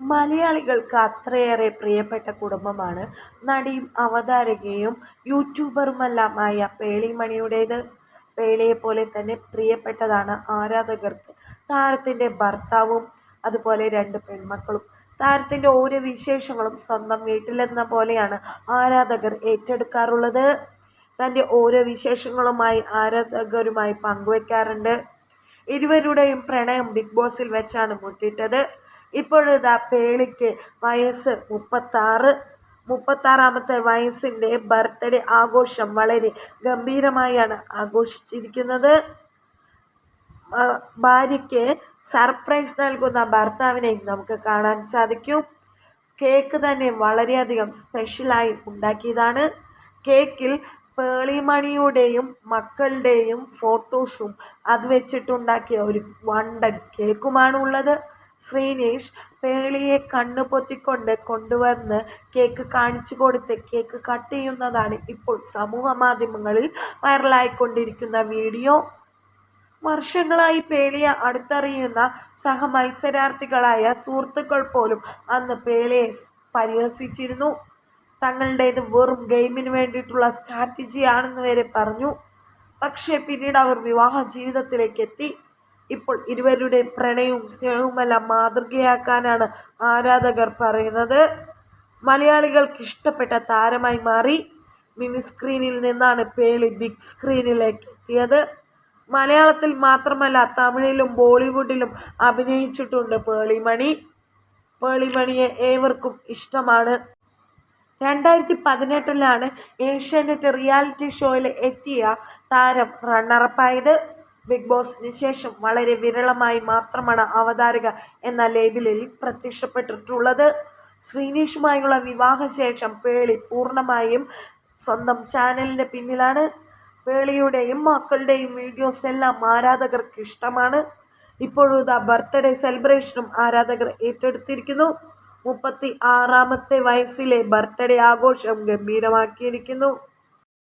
മലയാളികൾക്ക് അത്രയേറെ പ്രിയപ്പെട്ട കുടുംബമാണ്. നടിയും അവതാരകയും യൂട്യൂബറുമെല്ലാമായ പേളിമണിയുടേത്. പേളിയെപ്പോലെ തന്നെ പ്രിയപ്പെട്ടതാണ് ആരാധകർക്ക്. താരത്തിന്റെ ഭർത്താവും അതുപോലെ രണ്ട് പെൺമക്കളും. താരത്തിന്റെ ഓരോ വിശേഷങ്ങളും സ്വന്തം വീട്ടിലെന്ന പോലെയാണ് ആരാധകർ ഏറ്റെടുക്കാറുള്ളത്. തന്റെ ഓരോ വിശേഷങ്ങളുമായി ആരാധകരുമായി പങ്കുവെക്കാറുണ്ട്. ഇരുവരുടെയും പ്രണയം ബിഗ് ബോസിൽ വെച്ചാണ് മുട്ടിട്ടത്. ഇപ്പോഴിതാ പേളിക്ക് വയസ്സ് മുപ്പത്താറ്. മുപ്പത്താറാമത്തെ വയസ്സിന്റെ ബർത്ത്ഡേ ആഘോഷം വളരെ ഗംഭീരമായാണ് ആഘോഷിച്ചിരിക്കുന്നത്. ഭാര്യയ്ക്ക് സർപ്രൈസ് നൽകുന്ന ഭർത്താവിനെയും നമുക്ക് കാണാൻ സാധിക്കും. കേക്ക് തന്നെ വളരെയധികം സ്പെഷ്യലായി ഉണ്ടാക്കിയതാണ്. കേക്കിൽ പേളിമണിയുടെയും മക്കളുടെയും ഫോട്ടോസും അത് വെച്ചിട്ടുണ്ടാക്കിയ ഒരു വണ്ടൻ കേക്കുമാണ് ഉള്ളത് ശ്രീനേഷ് പേളിയെ കണ്ണു പൊത്തിക്കൊണ്ട് കൊണ്ടുവന്ന് കേക്ക് കാണിച്ചു കൊടുത്ത് കേക്ക് കട്ട് ചെയ്യുന്നതാണ് ഇപ്പോൾ സമൂഹ മാധ്യമങ്ങളിൽ വൈറലായിക്കൊണ്ടിരിക്കുന്ന വീഡിയോ. വർഷങ്ങളായി പേളിയെ അടുത്തറിയുന്ന സഹമത്സരാർത്ഥികളായ സുഹൃത്തുക്കൾ പോലും അന്ന് പേളിയെ പരിഹസിച്ചിരുന്നു. തങ്ങളുടേത് വെറും ഗെയിമിന് വേണ്ടിയിട്ടുള്ള സ്ട്രാറ്റജിയാണെന്ന് വരെ പറഞ്ഞു. പക്ഷേ പിന്നീട് അവർ വിവാഹ ജീവിതത്തിലേക്ക് എത്തി ഇപ്പോൾ ഇരുവരുടെ പ്രണയവും സ്നേഹവുമെല്ലാം മാതൃകയാക്കാനാണ് ആരാധകർ പറയുന്നത്. മലയാളികൾക്ക് ഇഷ്ടപ്പെട്ട താരമായി മാറി മിനി സ്ക്രീനിൽ നിന്നാണ് പേളി ബിഗ് സ്ക്രീനിലേക്ക് എത്തിയത്. മലയാളത്തിൽ മാത്രമല്ല തമിഴിലും ബോളിവുഡിലും അഭിനയിച്ചിട്ടുണ്ട് പേളിമണി. പേളിമണിയെ ഏവർക്കും ഇഷ്ടമാണ്. രണ്ടായിരത്തി പതിനെട്ടിലാണ് ഏഷ്യാനെറ്റ് റിയാലിറ്റി ഷോയിൽ എത്തിയ താരം റണ്ണറപ്പായത്. ബിഗ് ബോസിന് ശേഷം വളരെ വിരളമായി മാത്രമാണ് അവതാരക എന്ന ലേബിളിൽ പ്രത്യക്ഷപ്പെട്ടിട്ടുള്ളത്. ശ്രീനീഷുമായുള്ള വിവാഹശേഷം പേളി പൂർണമായും സ്വന്തം ചാനലിന്റെ പിന്നിലാണ്. പേളിയുടെയും മക്കളുടെയും വീഡിയോസ് എല്ലാം ആരാധകർക്ക് ഇഷ്ടമാണ്. ഇപ്പോഴും ബർത്ത്ഡേ സെലിബ്രേഷനും ആരാധകർ ഏറ്റെടുത്തിരിക്കുന്നു. മുപ്പത്തി ആറാമത്തെ വയസ്സിലെ ബർത്ത്ഡേ ആഘോഷം ഗംഭീരമാക്കിയിരിക്കുന്നു.